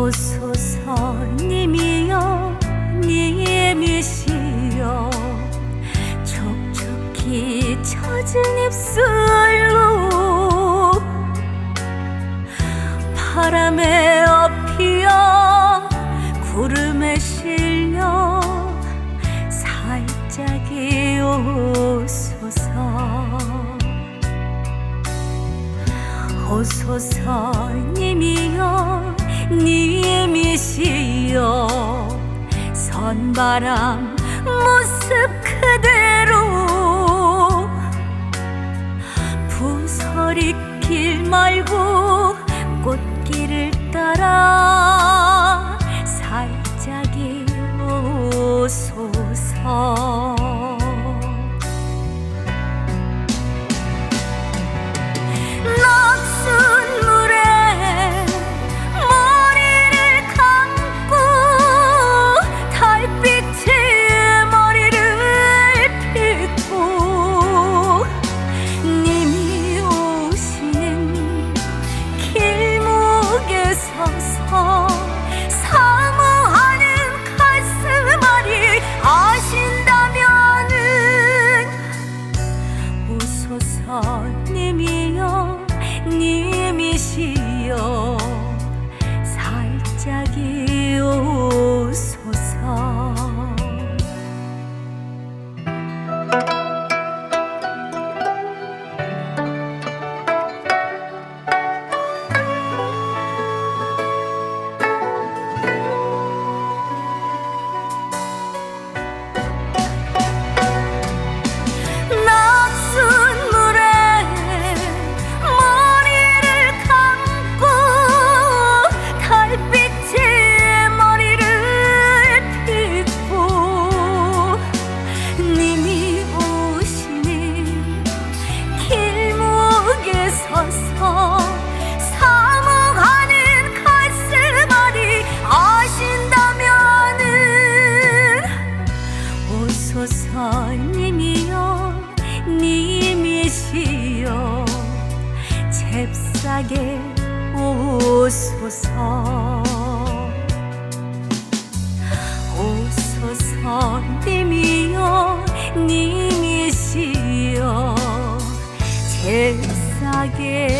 오소서 님이여 님이시여. 촉촉히 젖은 입술로 바람에 업히어 구름에 실려 살짝이 오소서. 오소서 님이여 님이시여 선바람 모습 그대로 부서리길 말고 꽃길을 따라 님이시여 잽싸게 오소서. 오소서 님이여 님이시여. 잽싸게